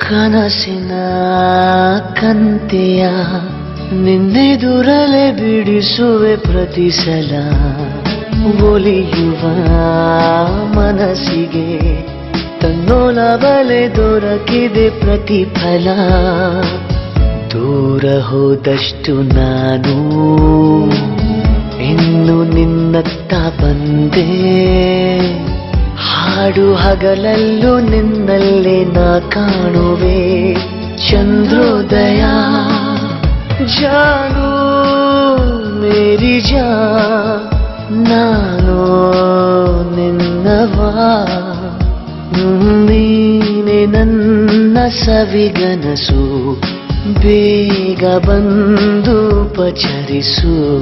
ಕನಸಿನ ಕಂತೆಯ ನಿನ್ನೆದುರಲೆ ಬಿಡಿಸುವೆ ಪ್ರತಿ ಸಲ ಒಲಿಯುವ ಮನಸ್ಸಿಗೆ ತನ್ನೋಲ ಬಲೆ ದೊರಕಿದೆ ಪ್ರತಿಫಲ. ದೂರ ಹೋದಷ್ಟು ನಾನು ಇನ್ನು ನಿನ್ನತ್ತ ಬಂದೆ. ಹಾಡು ಹಗಲಲ್ಲೂ ನಿನ್ನಲ್ಲೇ ನಾ ಕಾಣುವೆ. ಚಂದ್ರೋದಯ, ಜಾನು ಮೇರಿ ಜಾ. ನಾನು ನಿನ್ನವಾ ನೀನೆ ನನ್ನ ಸವಿಗನಸು. ಬೇಗ ಬಂದು ಪಚರಿಸು.